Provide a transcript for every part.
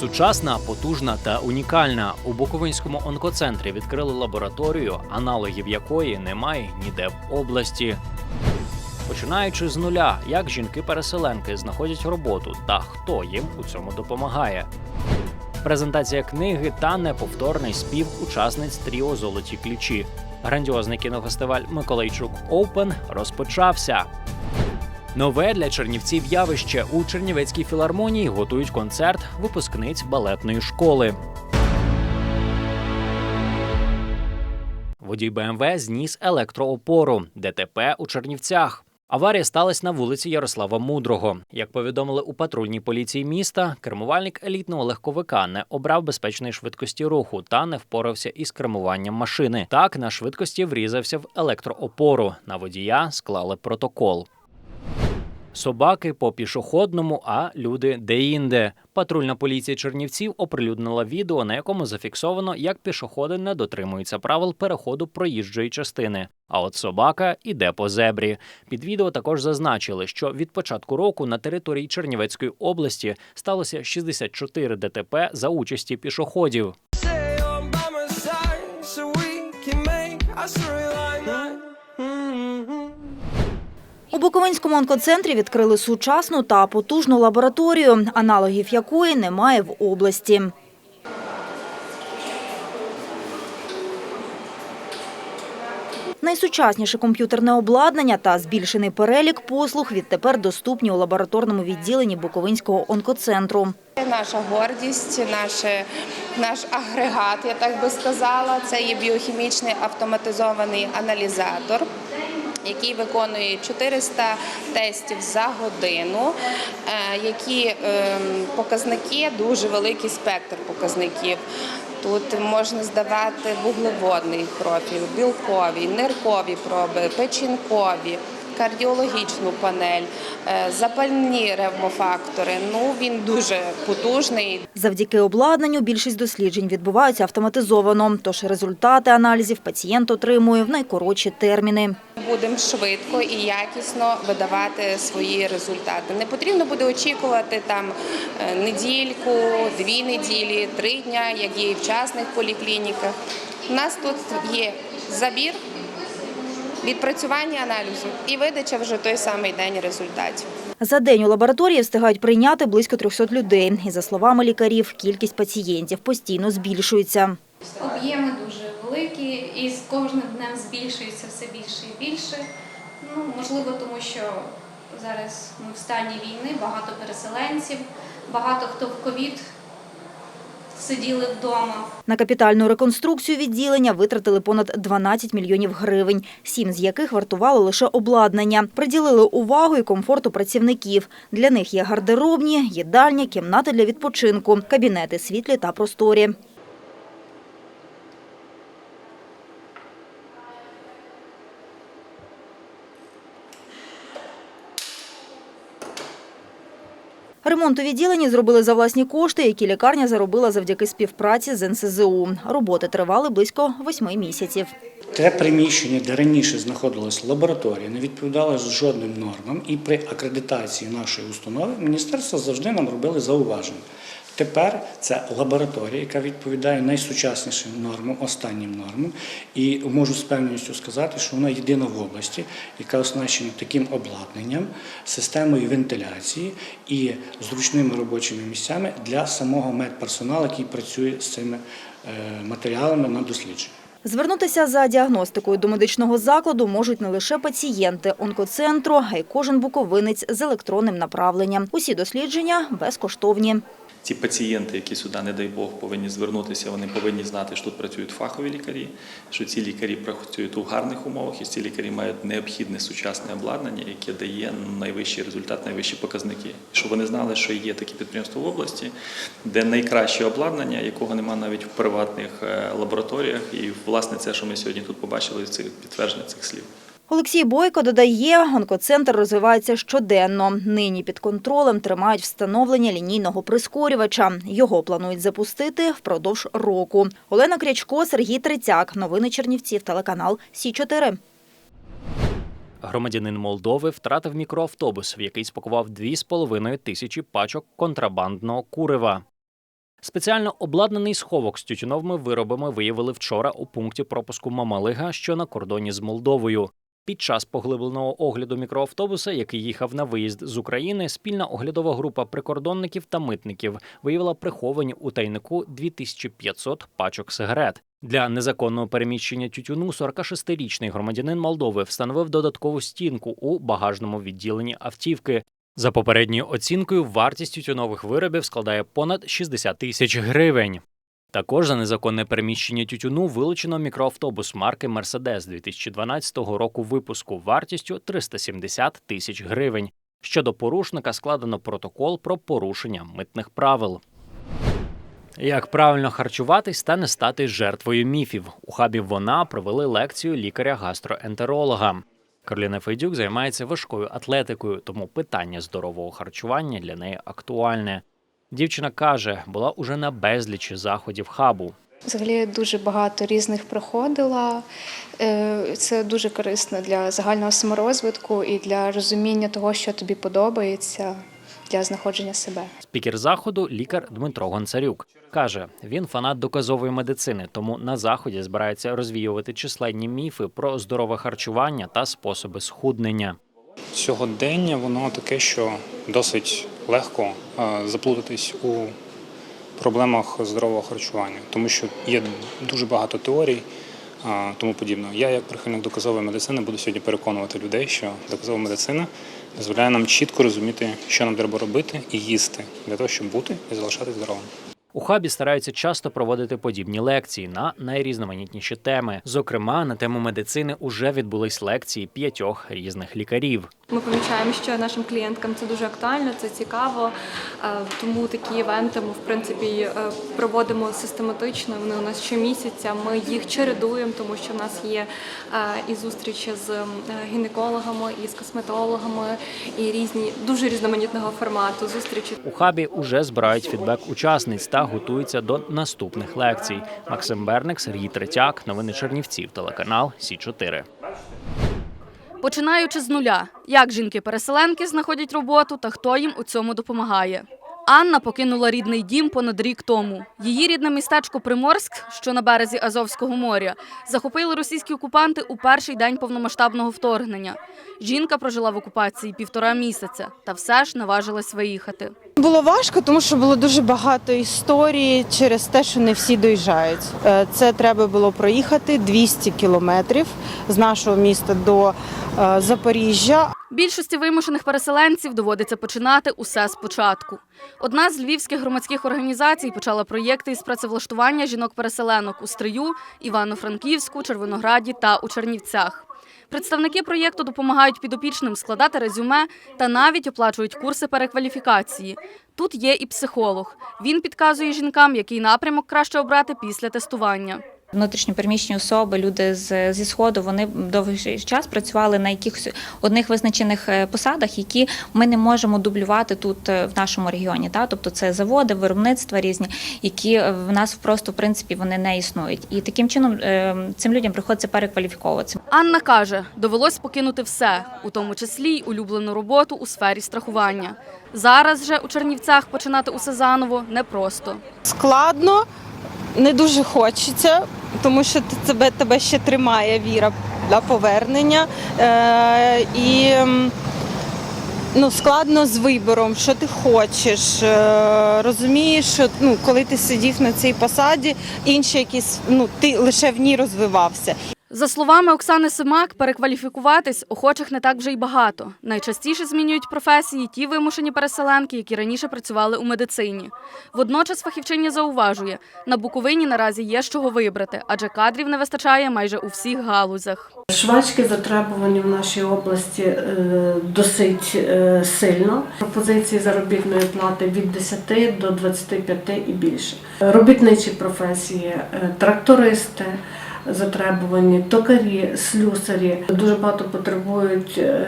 Сучасна, потужна та унікальна. У Буковинському онкоцентрі відкрили лабораторію, аналогів якої немає ніде в області. Починаючи з нуля, як жінки-переселенки знаходять роботу та хто їм у цьому допомагає. Презентація книги та неповторний спів учасниць тріо Золоті ключі. Грандіозний кінофестиваль Миколайчук Оупен розпочався. Нове для чернівців явище у Чернівецькій філармонії готують концерт випускниць балетної школи. Водій БМВ зніс електроопору. ДТП у Чернівцях. Аварія сталася на вулиці Ярослава Мудрого. Як повідомили у патрульній поліції міста, кермувальник елітного легковика не обрав безпечної швидкості руху та не впорався із кермуванням машини. Так на швидкості врізався в електроопору. На водія склали протокол. Собаки по пішохідному, а люди деінде. Патрульна поліція Чернівців оприлюднила відео, на якому зафіксовано, як пішоходи не дотримуються правил переходу проїжджої частини. А от собака іде по зебрі. Під відео також зазначили, що від початку року на території Чернівецької області сталося 64 ДТП за участі пішоходів. У Буковинському онкоцентрі відкрили сучасну та потужну лабораторію, аналогів якої немає в області. Найсучасніше комп'ютерне обладнання та збільшений перелік послуг відтепер доступні у лабораторному відділенні Буковинського онкоцентру. Наша гордість, наше, наш агрегат, я так би сказала, це є біохімічний автоматизований аналізатор. Який виконує 400 тестів за годину, е, які ем, показники дуже великий спектр показників. Тут можна здавати вуглеводний профіль, білкові, ниркові проби, печінкові, кардіологічну панель, е, запальні ревмофактори. Ну він дуже потужний. Завдяки обладнанню більшість досліджень відбуваються автоматизовано, тож результати аналізів пацієнт отримує в найкоротші терміни. Будемо швидко і якісно видавати свої результати. Не потрібно буде очікувати там е, недільку, дві неділі, три дня, як є і в частних поліклініках. У нас тут є забір, відпрацювання аналізу і видача вже той самий день результатів. За день у лабораторії встигають прийняти близько 300 людей. І за словами лікарів, кількість пацієнтів постійно збільшується. Об'єми дуже великі і з кожним днем збільшується все більше і більше. Ну, можливо, тому що зараз ми в стані війни, багато переселенців, багато хто в ковід сиділи вдома. На капітальну реконструкцію відділення витратили понад 12 мільйонів гривень, сім з яких вартувало лише обладнання. Приділили увагу і комфорту працівників. Для них є гардеробні, їдальня, кімнати для відпочинку, кабінети світлі та просторі. Ремонт у зробили за власні кошти, які лікарня заробила завдяки співпраці з НСЗУ. Роботи тривали близько восьми місяців. Те приміщення, де раніше знаходилась лабораторія, не відповідало жодним нормам, і при акредитації нашої установи міністерство завжди нам робили зауваження. Тепер це лабораторія, яка відповідає найсучаснішим нормам, останнім нормам, і можу з певністю сказати, що вона єдина в області, яка оснащена таким обладнанням, системою вентиляції і зручними робочими місцями для самого медперсоналу, який працює з цими е, матеріалами на дослідження. Звернутися за діагностикою до медичного закладу можуть не лише пацієнти онкоцентру, а й кожен буковинець з електронним направленням. Усі дослідження безкоштовні. Ті пацієнти, які сюди, не дай Бог, повинні звернутися, вони повинні знати, що тут працюють фахові лікарі, що ці лікарі працюють у гарних умовах, і ці лікарі мають необхідне сучасне обладнання, яке дає найвищий результат, найвищі показники. Щоб вони знали, що є такі підприємства в області, де найкраще обладнання, якого немає навіть в приватних е, лабораторіях. І власне це, що ми сьогодні тут побачили, це підтвердження цих слів. Олексій Бойко додає, онкоцентр розвивається щоденно. Нині під контролем тримають встановлення лінійного прискорювача. Його планують запустити впродовж року. Олена Крячко, Сергій Трицяк. Новини Чернівців. Телеканал Сі 4 Громадянин Молдови втратив мікроавтобус, в який спакував 2,5 тисячі пачок контрабандного курива. Спеціально обладнаний сховок з тютюновими виробами виявили вчора у пункті пропуску Мамалига, що на кордоні з Молдовою. Під час поглибленого огляду мікроавтобуса, який їхав на виїзд з України, спільна оглядова група прикордонників та митників виявила приховані у тайнику 2500 пачок сигарет. Для незаконного переміщення тютюну 46-річний громадянин Молдови встановив додаткову стінку у багажному відділенні автівки. За попередньою оцінкою, вартість тютюнових виробів складає понад 60 тисяч гривень. Також за незаконне переміщення тютюну вилучено мікроавтобус марки Мерседес 2012 року випуску вартістю 370 тисяч гривень. Щодо порушника складено протокол про порушення митних правил. Як правильно харчуватись та не стати жертвою міфів. У хабі вона провели лекцію лікаря-гастроентеролога. Кароліна Фейдюк займається важкою атлетикою, тому питання здорового харчування для неї актуальне. Дівчина каже, була уже на безлічі заходів хабу. Взагалі дуже багато різних проходила. Е, Це дуже корисно для загального саморозвитку і для розуміння того, що тобі подобається, для знаходження себе. Спікер заходу лікар Дмитро Гонцарюк каже, він фанат доказової медицини, тому на заході збирається розвіювати численні міфи про здорове харчування та способи схуднення. Сьогодення воно таке, що досить легко е, заплутатись у проблемах здорового харчування, тому що є дуже багато теорій, е, тому подібно. Я, як прихильник доказової медицини, буду сьогодні переконувати людей, що доказова медицина дозволяє нам чітко розуміти, що нам треба робити і їсти для того, щоб бути і залишатись здоровим. У хабі стараються часто проводити подібні лекції на найрізноманітніші теми. Зокрема, на тему медицини уже відбулись лекції п'ятьох різних лікарів. Ми помічаємо, що нашим клієнткам це дуже актуально, це цікаво. е, Тому такі івенти ми в принципі е, проводимо систематично. Вони у нас щомісяця. Ми їх чередуємо, тому що в нас є е, і зустрічі з гінекологами, і з косметологами, і різні дуже різноманітного формату зустрічі. У хабі уже збирають фідбек учасниць та готуються до наступних лекцій. Максим Берник, Сергій Третяк, новини Чернівців, телеканал Сі 4 Починаючи з нуля, як жінки-переселенки знаходять роботу та хто їм у цьому допомагає. Анна покинула рідний дім понад рік тому. Її рідне містечко Приморськ, що на березі Азовського моря, захопили російські окупанти у перший день повномасштабного вторгнення. Жінка прожила в окупації півтора місяця та все ж наважилась виїхати. Було важко, тому що було дуже багато історій через те, що не всі доїжджають. Е, Це треба було проїхати 200 кілометрів з нашого міста до е, Запоріжжя. Більшості вимушених переселенців доводиться починати усе спочатку. Одна з львівських громадських організацій почала проєкти із працевлаштування жінок-переселенок у Стрию, Івано-Франківську, Червонограді та у Чернівцях. Представники проєкту допомагають підопічним складати резюме та навіть оплачують курси перекваліфікації. Тут є і психолог. Він підказує жінкам, який напрямок краще обрати після тестування. Внутрішньопереміщені особи, люди з, зі сходу, вони довгий час працювали на якихось одних визначених е, посадах, які ми не можемо дублювати тут е, в нашому регіоні. Та? Тобто це заводи, виробництва різні, які е, в нас просто в принципі вони не існують. І таким чином цим людям приходиться перекваліфіковуватися. Анна каже, довелось покинути все, у тому числі й улюблену роботу у сфері страхування. Зараз же у Чернівцях починати усе заново непросто. Складно, не дуже хочеться, тому що тебе, тебе ще тримає віра для повернення. Е, і ну, складно з вибором, що ти хочеш. Е, розумієш, що ну, коли ти сидів на цій посаді, інші якісь, ну, ти лише в ній розвивався. За словами Оксани Симак, перекваліфікуватись охочих не так вже й багато. Найчастіше змінюють професії ті вимушені переселенки, які раніше працювали у медицині. Водночас фахівчиня зауважує, на Буковині наразі є з чого вибрати, адже кадрів не вистачає майже у всіх галузях. Швачки затребувані в нашій області е, досить е, сильно. Пропозиції заробітної плати від 10 до 25 і більше. Робітничі професії, е, трактористи. Затребувані токарі, слюсарі дуже багато потребують е,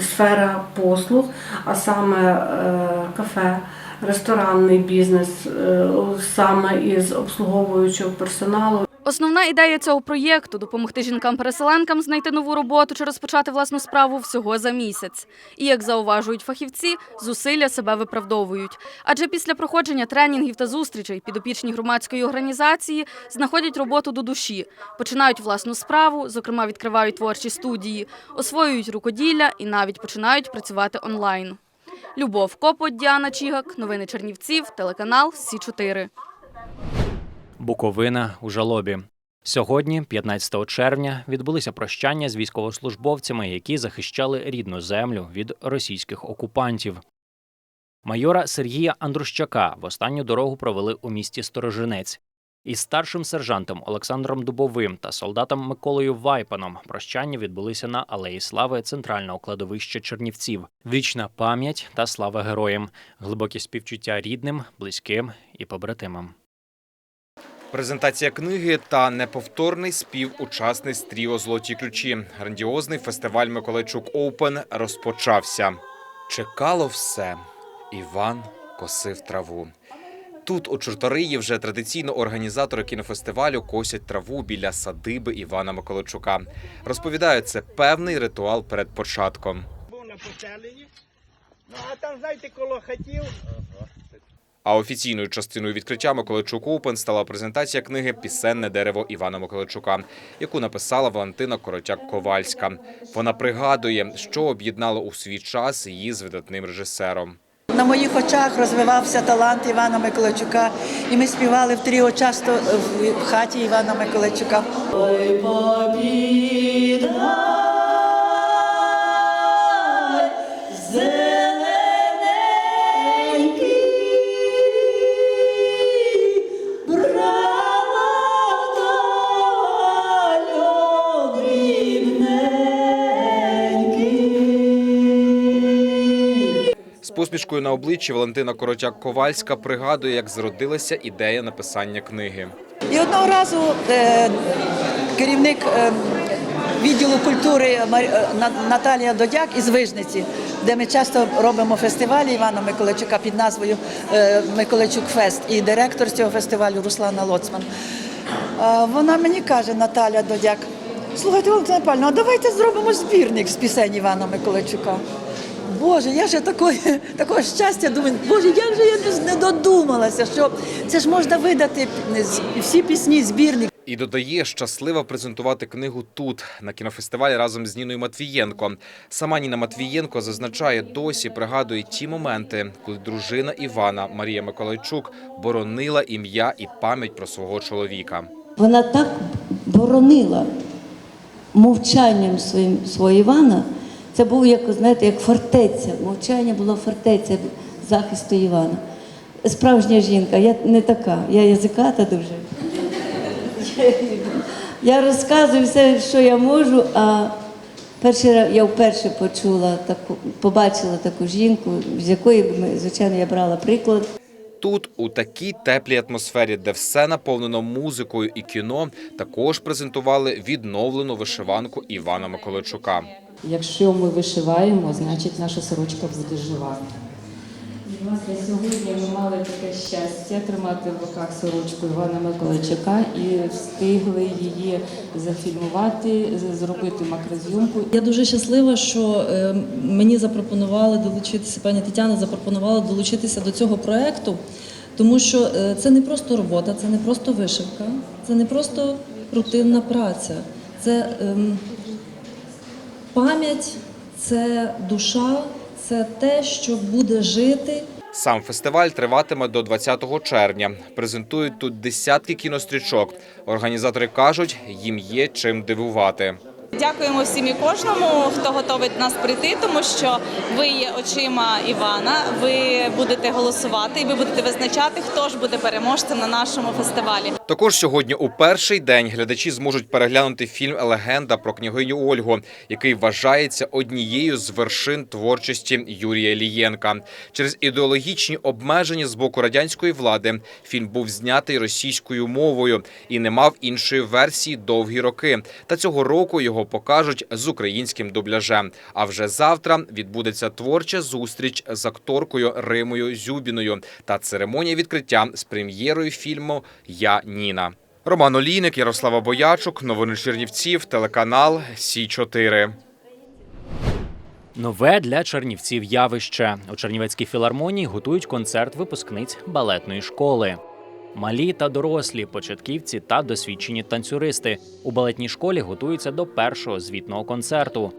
сфера послуг, а саме е, кафе, ресторанний бізнес, е, саме із обслуговуючого персоналу. Основна ідея цього проєкту допомогти жінкам-переселенкам знайти нову роботу чи розпочати власну справу всього за місяць. І як зауважують фахівці, зусилля себе виправдовують. Адже після проходження тренінгів та зустрічей підопічні громадської організації знаходять роботу до душі, починають власну справу, зокрема відкривають творчі студії, освоюють рукоділля і навіть починають працювати онлайн. Любов Копоть, Діана Чігак, новини Чернівців, телеканал Сі 4 Буковина у жалобі. Сьогодні, 15 червня, відбулися прощання з військовослужбовцями, які захищали рідну землю від російських окупантів. Майора Сергія Андрущака в останню дорогу провели у місті Сторожинець. Із старшим сержантом Олександром Дубовим та солдатом Миколою Вайпаном прощання відбулися на Алеї Слави центрального кладовища Чернівців. Вічна пам'ять та слава героям, глибокі співчуття рідним, близьким і побратимам. Презентація книги та неповторний спів учасниць тріо Золоті ключі. Грандіозний фестиваль Миколайчук Оупен розпочався. Чекало все. Іван косив траву. Тут, у Чорториї, вже традиційно організатори кінофестивалю косять траву біля садиби Івана Миколайчука. Розповідають, це певний ритуал перед початком. був на поселенні. Ну а там, знаєте, коло хатів. А офіційною частиною відкриття Миколайчук Оупен стала презентація книги Пісенне дерево Івана Миколайчука, яку написала Валентина Коротяк-Ковальська. Вона пригадує, що об'єднало у свій час її з видатним режисером. На моїх очах розвивався талант Івана Миколайчука, і ми співали в тріо часто в хаті Івана Миколайчука. Ой, побіда, посмішкою на обличчі Валентина Коротяк-Ковальська пригадує, як зародилася ідея написання книги. І одного разу е, керівник е, відділу культури е, На- Наталія Додяк із Вижниці, де ми часто робимо фестивалі Івана Миколайчука під назвою е, Миколайчук Фест, і директор цього фестивалю Руслана Лоцман. Вона мені каже, Наталя Додяк, слухайте, Валентина Павлівна, а давайте зробимо збірник з пісень Івана Миколайчука. Боже, я ще такої, такого щастя думаю, Боже, як же я не- не додумалася, що це ж можна видати всі пісні, збірник. І додає, щаслива презентувати книгу тут, на кінофестивалі разом з Ніною Матвієнко. Сама Ніна Матвієнко зазначає, досі пригадує ті моменти, коли дружина Івана Марія Миколайчук боронила ім'я і пам'ять про свого чоловіка. Вона так боронила мовчанням своїм свого Івана. Це був як знаєте, як фортеця. Мовчання було фортеця захисту Івана. Справжня жінка, я не така, я язиката дуже. Я розказую все, що я можу, а перший раз я вперше почула таку, побачила таку жінку, з якої звичайно, я брала приклад. Тут, у такій теплій атмосфері, де все наповнено музикою і кіно, також презентували відновлену вишиванку Івана Миколайчука. Якщо ми вишиваємо, значить наша сорочка буде жива. І, власне, сьогодні ми мали таке щастя тримати в руках сорочку Івана Миколайчука і встигли її зафільмувати, зробити макрозйомку. Я дуже щаслива, що е, мені запропонували долучитися, пані Тетяна запропонувала долучитися до цього проекту, тому що е, це не просто робота, це не просто вишивка, це не просто рутинна праця, це ем, пам'ять, це душа, це те, що буде жити. Сам фестиваль триватиме до 20 червня. Презентують тут десятки кінострічок. Організатори кажуть, їм є чим дивувати. Дякуємо всім і кожному, хто готовий нас прийти, тому що ви є очима Івана. Ви будете голосувати і ви будете визначати, хто ж буде переможцем на нашому фестивалі. Також сьогодні у перший день глядачі зможуть переглянути фільм Легенда про княгиню Ольгу, який вважається однією з вершин творчості Юрія Лієнка. Через ідеологічні обмеження з боку радянської влади фільм був знятий російською мовою і не мав іншої версії довгі роки. Та цього року його покажуть з українським дубляжем. А вже завтра відбудеться творча зустріч з акторкою Римою Зюбіною та церемонія відкриття з прем'єрою фільму Я Ніна. Роман Олійник, Ярослава Боячук, новини Чернівців, телеканал Сі 4 Нове для чернівців явище. У Чернівецькій філармонії готують концерт випускниць балетної школи. Малі та дорослі, початківці та досвідчені танцюристи у балетній школі готуються до першого звітного концерту.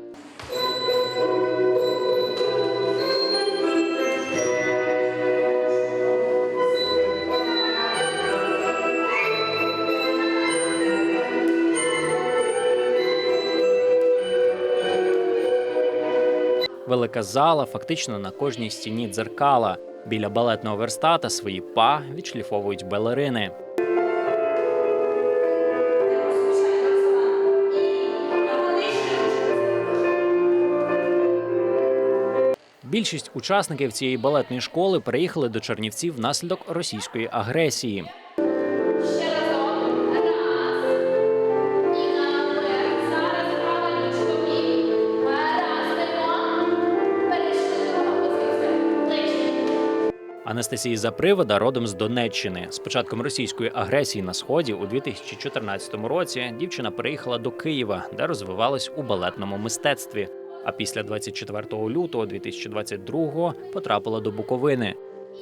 Велика зала, фактично на кожній стіні дзеркала. Біля балетного верстата свої па відшліфовують балерини. Більшість учасників цієї балетної школи переїхали до Чернівців внаслідок російської агресії. Анастасія Запривода родом з Донеччини. З початком російської агресії на сході у 2014 році дівчина переїхала до Києва, де розвивалась у балетному мистецтві. А після 24 лютого 2022 потрапила до Буковини.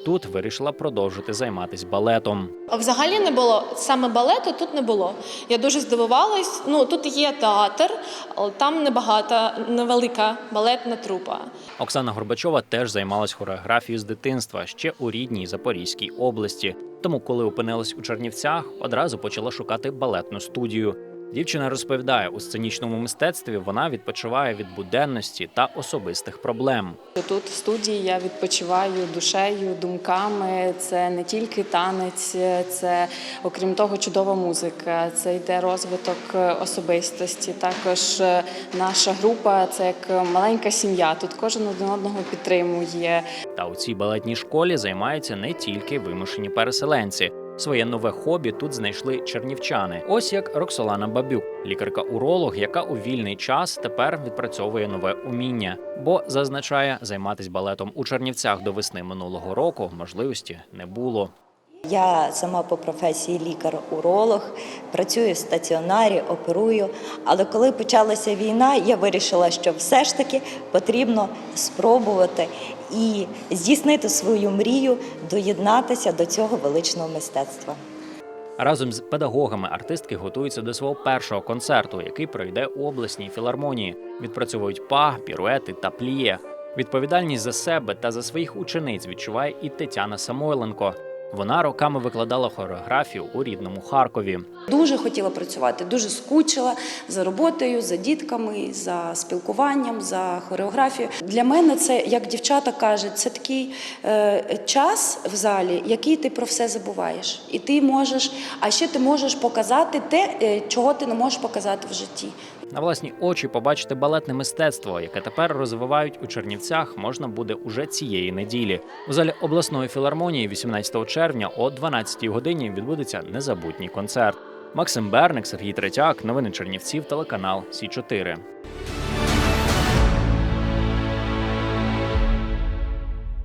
Тут вирішила продовжити займатися балетом. Взагалі не було саме балету тут не було. Я дуже здивувалась. Ну тут є театр, але там небагато, невелика балетна трупа. Оксана Горбачова теж займалась хореографією з дитинства ще у рідній Запорізькій області. Тому, коли опинилась у Чернівцях, одразу почала шукати балетну студію. Дівчина розповідає, у сценічному мистецтві вона відпочиває від буденності та особистих проблем. Тут в студії я відпочиваю душею, думками. Це не тільки танець, це окрім того, чудова музика. Це йде розвиток особистості. Також е, наша група це як маленька сім'я. Тут кожен один одного підтримує. Та у цій балетній школі займаються не тільки вимушені переселенці. Своє нове хобі тут знайшли чернівчани. Ось як Роксолана Бабюк, лікарка-уролог, яка у вільний час тепер відпрацьовує нове уміння, бо зазначає, займатися балетом у Чернівцях до весни минулого року можливості не було. Я сама по професії лікар-уролог, працюю в стаціонарі, оперую. Але коли почалася війна, я вирішила, що все ж таки потрібно спробувати і здійснити свою мрію, доєднатися до цього величного мистецтва. Разом з педагогами артистки готуються до свого першого концерту, який пройде у обласній філармонії. Відпрацьовують па, піруети та пліє. Відповідальність за себе та за своїх учениць відчуває і Тетяна Самойленко. Вона роками викладала хореографію у рідному Харкові. Дуже хотіла працювати, дуже скучила за роботою, за дітками, за спілкуванням, за хореографією. Для мене це, як дівчата кажуть, це такий е, час в залі, який ти про все забуваєш. І ти можеш, а ще ти можеш показати те, е, чого ти не можеш показати в житті. На власні очі побачити балетне мистецтво, яке тепер розвивають у Чернівцях, можна буде уже цієї неділі. У залі обласної філармонії 18 червня о 12 годині відбудеться незабутній концерт. Максим Берник, Сергій Третяк, новини Чернівців, телеканал Сі 4